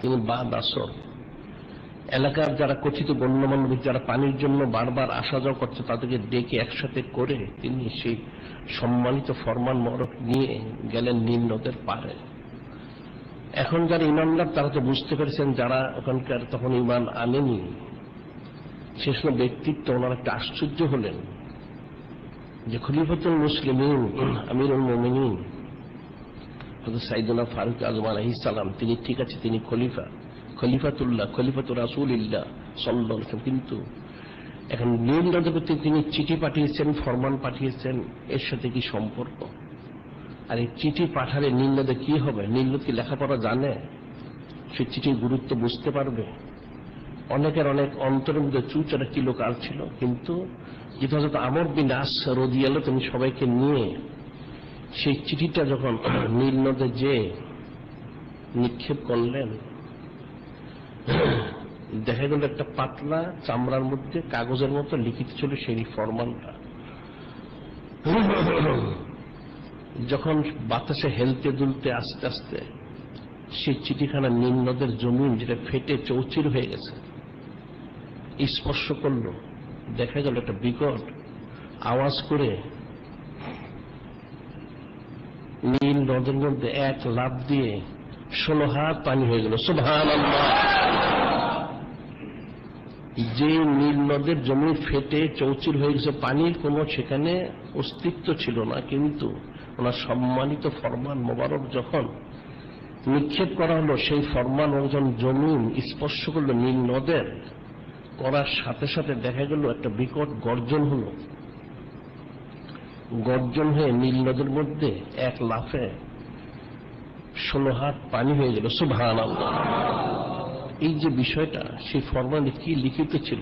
তিনি বাদ আসর। এলাকার যারা কথিত গণ্যমান্য যারা পানির জন্য বারবার আসা যাওয়া করছে, তাদেরকে ডেকে একসাথে করে তিনি সেই সম্মানিত ফরমান মরক নিয়ে গেলেন নীল নদের পারে এখন যারা ইমানদার, তারা তো বুঝতে পেরেছেন যারা ওখানকার তখন ইমান আনেনি। সে সময় ব্যক্তিত্ব, ওনার একটা আশ্চর্য হলেন যে খলিফাতুল মুসলিমিন, আমিরুল মোমিনিন হজরত ফারুক আজম আলহি তিনি ঠিক আছে, তিনি খলিফা। খলিফাতুল্লাহ, খলিফাতুর রাসুলিল্লাহ সাল্লাহ কিন্তু এখন নীল নদীপতি তিনি চিঠি পাঠিয়েছেন, ফরমান পাঠিয়েছেন, এর সাথে কি সম্পর্ক? আর এই চিঠি পাঠালে নীল কি হবে? নীল নদ কি লেখাপড়া জানে? সে চিঠির গুরুত্ব বুঝতে পারবে? অনেকের অনেক অন্তরের মধ্যে চুচরা কিলো আর ছিল, কিন্তু যেটা হয়তো আমর বিন আস রদিয়ালো তিনি সবাইকে নিয়ে সেই চিঠিটা যখন নীল নদে যে নিক্ষেপ করলেন, দেখা গেল একটা পাতলা চামড়ার মধ্যে কাগজের মতো লিখিত ছিল সেই ফরমানটা যখন বাতাসে হেলতে দুলতে আস্তে আস্তে সেই চিঠিখানা নীল নদের জমিন যেটা ফেটে চৌচির হয়ে গেছে, স্পর্শ করল। দেখা গেল একটা বিকট আওয়াজ করে নীল নদের মধ্যে এক লাভ দিয়ে ষোলো হাত পানি হয়ে গেল। যে নীল নদের জমি ফেটে চৌচির হয়ে গেছে, পানির কোনো সেখানে অস্তিত্ব ছিল না, কিন্তু ওনার সম্মানিত ফরমান মোবারক যখন নিক্ষেপ করা হলো, সেই ফরমান ওজন জমিন স্পর্শ করল নীল নদের। করার সাথে সাথে দেখা গেল একটা বিকট গর্জন হলো। গর্জন হয়ে নীল নদের মধ্যে এক লাফে ষোলো হাত পানি হয়ে গেল সুভান এই যে বিষয়টা, সেই ফরমানে কি লিখিত ছিল?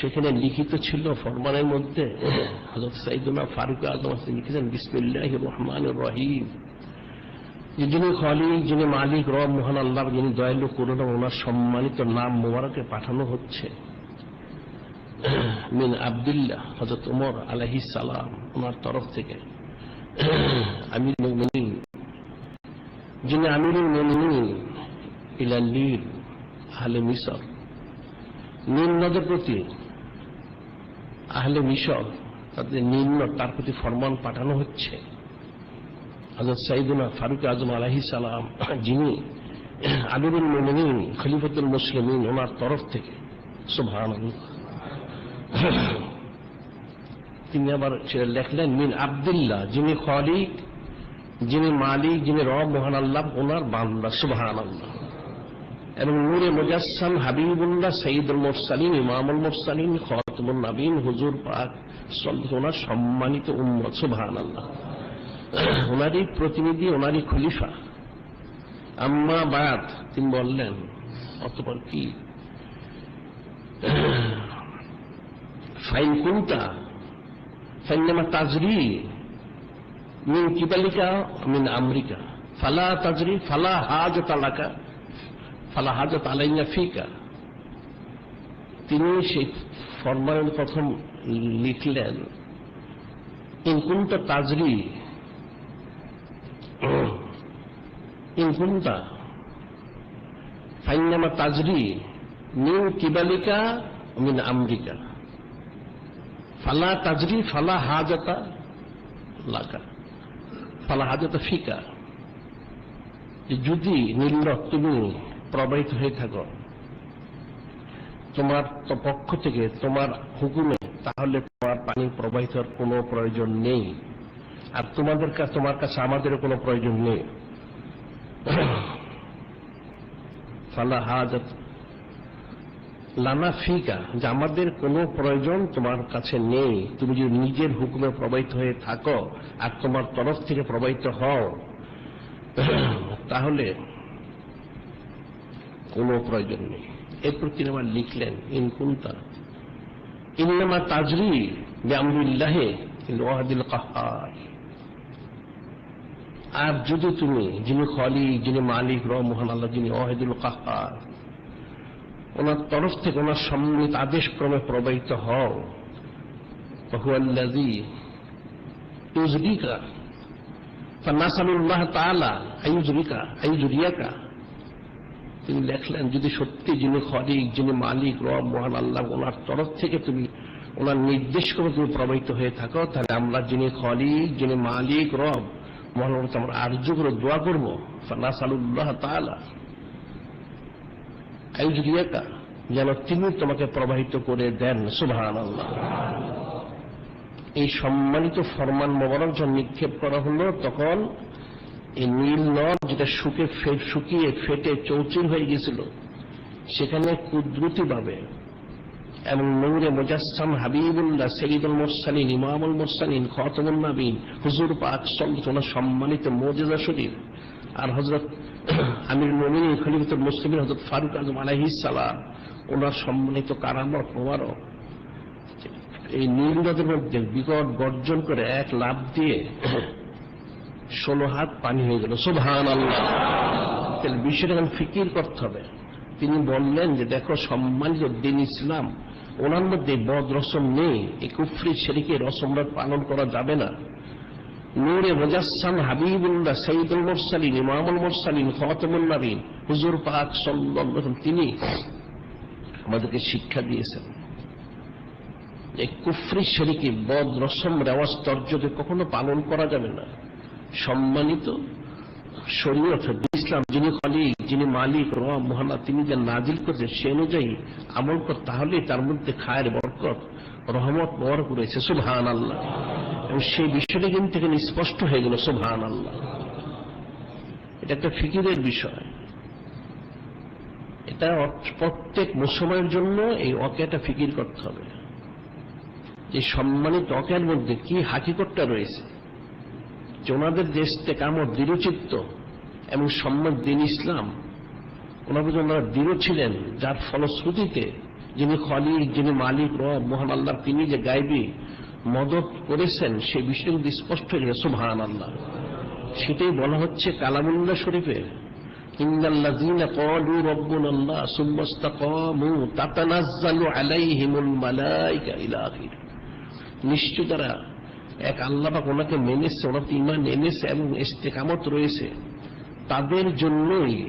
সেখানে লিখিত ছিল ফরমানের মধ্যে হজরত সাইদুল্লাহ ফারুক আজম লিখেছেন বিসমিল্লাহ রহমান রহিম। যিনি খলিক, যিনি মালিক, রব মোহান আল্লাহ, যিনি দয়ালু করুন ওনার সম্মানিত নাম মোবারকে পাঠানো হচ্ছে। মিন আবদুল্লাহ হজরত উমর আলহি সালাম ওনার তরফ থেকে। আমির যিনি মুমিনিন ইলাল্লিল আহলে মিশর। নীল নদের প্রতি আহলে মিশর, তাদের নীল নদ তার প্রতি ফরমান পাঠানো হচ্ছে। হজরত সাইদুনা ফারুক আজম আলাহি সালাম, যিনি আমিরুল মুমিনিন, খলিফতুল মুসলিমিন ওনার তরফ থেকে। সুবহান তিনি আবার সেটা লেখলেন, মিন আবদুল্লাহ, যিনি খলিক, যিনি মালিক, যিনি রব, মোহান আল্লাহ, ওনার বান্দা সুবহান আল্লাহ এবং নূরে মুজাসসাম হাবিবুল্লাহ সঈদুল মোরসালিন, ইমামুল মোরসালিন খতমুল নবীন হুজুর পাক ওনার সম্মানিত উম্মত সুবহান আল্লাহ ওনারই প্রতিনিধি, ওনারই খলিফা। আম্মা বায়াত তিনি বললেন, অতপর কি? ফাইন কুন্তা ফাইনামা তাজরি মিন কিবালিকা মিন আমেরিকা ফালা তাজরি ফালা হাজ তালাকা ফালা হাজত আলাইনা ফিকা তিনি সেই ফরমানের প্রথম লিখলেন ইনকুন্তা তাজরি ইনকুন্তা ফাইনামা তাজরি মিন কিবালিকা মিন আমেরিকা। ফালা তাজরি ফালা হাজতা লাকা ফালা হাজতা ফিকা যদি নীল তুমি প্রবাহিত হয়ে থাকো, তোমার পক্ষ থেকে তোমার হুকুমে, তাহলে তোমার পানি প্রবাহিত হওয়ার কোনো প্রয়োজন নেই। আর তোমাদের কাছে তোমার কাছে আমাদেরও কোনো প্রয়োজন নেই। ফালা হাজত লানা ফিকা যে আমাদের কোনো প্রয়োজন তোমার কাছে নেই, তুমি যদি নিজের হুকুমে প্রবাহিত হয়ে থাকো আর তোমার তরফ থেকে প্রবাহিত হও, তাহলে কোনো প্রয়োজন নেই। এরপর তিনি আবার লিখলেন ইনকুন্তা ইন্নামা তাজরি ব্যামদুল্লাহে ওয়াহাদিল কাহার। আর যদি তুমি, যিনি খলি যিনি মালিক র মোহান আল্লাহ, যিনি ওয়াহিদুল কাহার ওনার তরফ থেকে ওনার সম্মিলিত আদেশ ক্রমে প্রবাহিত হও। তিনি লেখলেন, যদি সত্যি যিনি খরিক যিনি মালিক, রব, মহান আল্লাহ, ওনার তরফ থেকে তুমি ওনার নির্দেশ করে তুমি প্রবাহিত হয়ে থাকো, তাহলে আমরা যিনি খরিক যিনি মালিক, রব, মহান আমরা আর্য করে দোয়া করব। ফান্নাসালুল্লাহ তালা আইজুরিয়াকা যেন তিনি তোমাকে প্রবাহিত করে দেন আল্লাহ এই সম্মানিত ফরমান মোবারক যখন নিক্ষেপ করা হলো, তখন এই নীল নদ যেটা শুকে শুকিয়ে ফেটে চৌচির হয়ে গেছিল সেখানে কুদরতি ভাবে এবং নূরে মুজাসসাম হাবিবুল্লাহ, সঈদুল মোরসালিন, ইমামুল মোরসালিন খতমুল নবীন, হুজুর পাক সল্লাল্লাহু সম্মানিত মোজেজা শরীফ আর হযরত আমির মুমিনিন খলিফাতুল মুসলিমিন হযরত ফারুক আজম আলাইহিস সালাম, ওনার সম্মানিত কারামত মোবারক। এই নীলনদের মধ্যে বিকট গর্জন করে এক লাভ দিয়ে ষোলো হাত পানি হয়ে গেল। সুবহান আল্লাহ তাহলে বিষয়টা এখন ফিকির করতে হবে। তিনি বললেন যে, দেখো, সম্মানিত দিন ইসলাম, ওনার মধ্যে বদ রসম নেই, এই কুফরি শেরিকে রসমরা পালন করা যাবে না। নূরে মুজাসসাম হাবিবুল্লাহ সঈদুল মোরসালিন, ইমামুল মোরসালিন খতমুল নবীন, হুজুর পাক সাল্লাল্লাহু তিনি আমাদেরকে শিক্ষা দিয়েছেন এই কুফরি শরিকে বদ রসম রেওয়াজ তর্জকে কখনো পালন করা যাবে না। সম্মানিত শরীয়ত ইসলাম, যিনি খালিক, যিনি মালিক, রব, মহানা, তিনি যে নাজিল করেছেন সে অনুযায়ী আমল কর তাহলে তার মধ্যে খায়ের বরকত, রহমত বরক রয়েছে সুবহান আল্লাহ এবং সেই বিষয়টা কিন্তু এখানে স্পষ্ট হয়ে গেল সুবহান আল্লাহ এটা একটা ফিকিরের বিষয়। এটা প্রত্যেক মুসলমানের জন্য এই অকেটা ফিকির করতে হবে। যে সম্মানিত অকের মধ্যে কি হাকিকতটা রয়েছে? যে ওনাদের দেশ থেকে আমার দৃঢ়চিত্ত এবং সম্মান দিন ইসলাম। ওনার প্রতি ওনারা দৃঢ় ছিলেন, যার ফলশ্রুতিতে যিনি খলিক যিনি মালিক, রব, মোহান আল্লাহ, তিনি যে গাইবি মদত করেছেন সে বিষয়টা কিন্তু স্পষ্ট হয়ে গেছে সুবহান আল্লাহ সেটাই বলা হচ্ছে কালামুল্লাহ শরীফের। নিশ্চয় তারা এক ওনাকে মেনেছে, ওনার ইমান এনেছে এবং ইস্তেকামত রয়েছে। তাদের জন্যই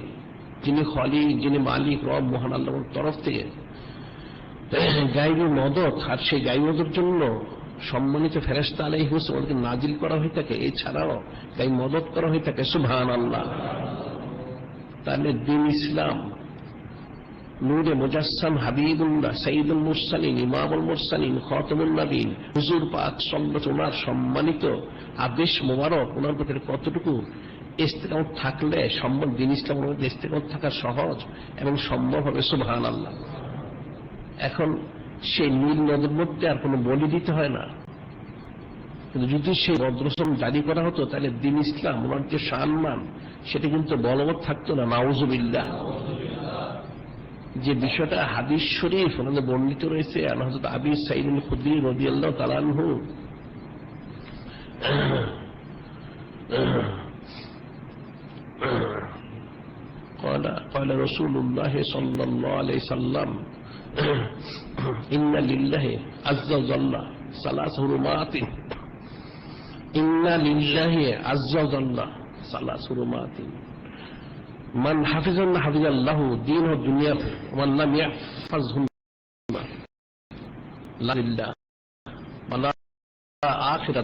যিনি খলিক যিনি মালিক, রব, মহান আল্লাহর তরফ থেকে গাইবী মদত, আর সেই গাই মদত জন্য সম্মানিত ফেরেস্তা আলাই ওদেরকে নাজিল করা হয়ে থাকে, এছাড়াও গাই মদত করা হয়ে থাকে সুবহান আল্লাহ তাহলে দিন ইসলাম, নূরে মুজাসসাম হাবিবুল্লাহ সঈদুল মুরসালিন, ইমামুল মুরসালিন খতমুল নবীন হুজুর পাক সল্লত ওনার সম্মানিত আদেশ মোবারক, ওনার প্রতি কতটুকু ইস্তেকামত থাকলে সম্মান, দিন ইসলাম ওনার ইস্তেকামত থাকা সহজ এবং সম্ভব হবে সুবহান আল্লাহ এখন সেই নীল নদের মধ্যে আর কোনো বলি দিতে হয় না। কিন্তু যদি সেই ভদ্রসম জারি করা হতো, তাহলে দিন ইসলাম, ওনার যে সম্মান, সেটা কিন্তু বলবৎ থাকতো না, নাউজুবিল্লাহ। যে বিষয়টা হাদিস শরীফ ওনাদের বর্ণিত রয়েছে হজরত আবি সাইদুল খুদ্দি রদি আল্লাহ তালানহু قال قال رسول الله صلى الله عليه وسلم إن لله عز وجل ثلاث حرمات إن لله عز وجل ثلاث حرمات من حفظهن حفظ الله دينه ودنياه ومن لم يحفظهن لا لله ولا آخرة.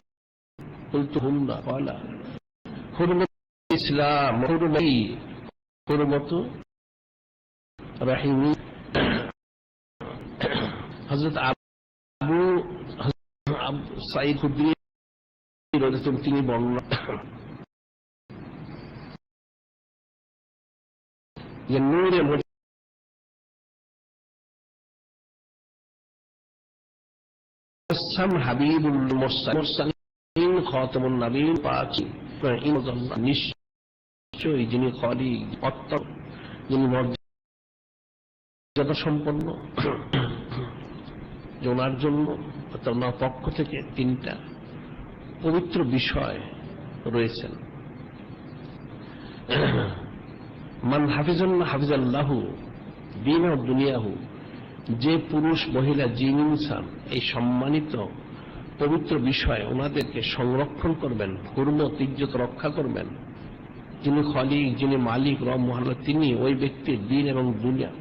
قلتهن قال حرمة الإسلام حرمة কোন মত রাহিম হজরত আবু সাইদ খুদ্রি তিনি বর্ণনা যে নূরে মোসাম হাবিবুল মোসাম মোসাম খতমুল নবীন পাচি নিশ্চয় নিশ্চয়ই যিনি খলি অত্য যিনি মর্যাদা সম্পন্ন ওনার জন্য ওনার পক্ষ থেকে তিনটা পবিত্র বিষয় রয়েছেন। মান হাফিজান, হাফিজাল্লাহু, দিন ও দুনিয়াহু, যে পুরুষ, মহিলা, জিন, ইনসান, এই সম্মানিত পবিত্র বিষয় ওনাদেরকে সংরক্ষণ করবেন হুরমত ইজ্জত রক্ষা করবেন যিনি খলিক, যিনি মালিক, রব মহাল্লা তিনি ওই ব্যক্তির দিন এবং দুনিয়া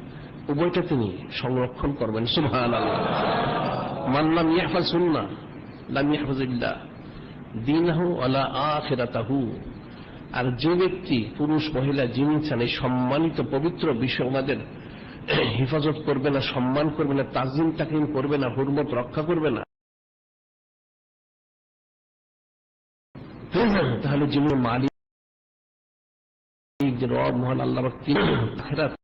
উভয়টা তিনি সংরক্ষণ করবেন। সুবহান মান্নাম ইয়াহফাজ সুন্না লাম ইয়াহফাজিল্লাহ দিনাহু আলা আখিরাতাহু। আর যে ব্যক্তি, পুরুষ, মহিলা, যিনি চান এই সম্মানিত পবিত্র বিষয় আমাদের হেফাজত করবে না, সম্মান করবে না, তাজিম তাকিম করবে না, হুরমত রক্ষা করবে না। তাহলে যিনি মালিক যে রব মহান আল্লাহ তিনি আখিরাত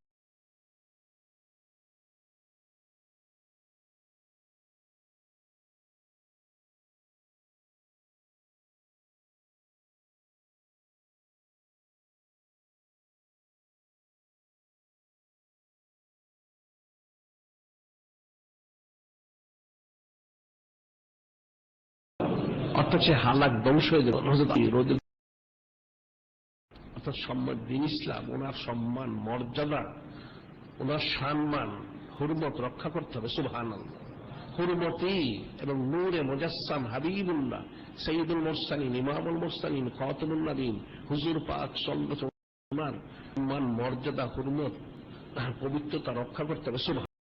অর্থাৎ সে হালাক ধ্বংস হয়ে যাবে আলী রাদিয়াল্লাহু অর্থাৎ সম্মান, দিন ইসলাম, ওনার সম্মান, মর্যাদা, ওনার সম্মান, হুরমত রক্ষা করতে হবে সুবহান হুরমতি এবং নূরে মুজাসসাম হাবিবুল্লাহ সঈদুল মুরসালিন, ইমামুল মুরসালিন, খাতামুন নবীন হুজুর পাক ওনার সম্মান, মর্যাদা, হুরমত, পবিত্রতা রক্ষা করতে হবে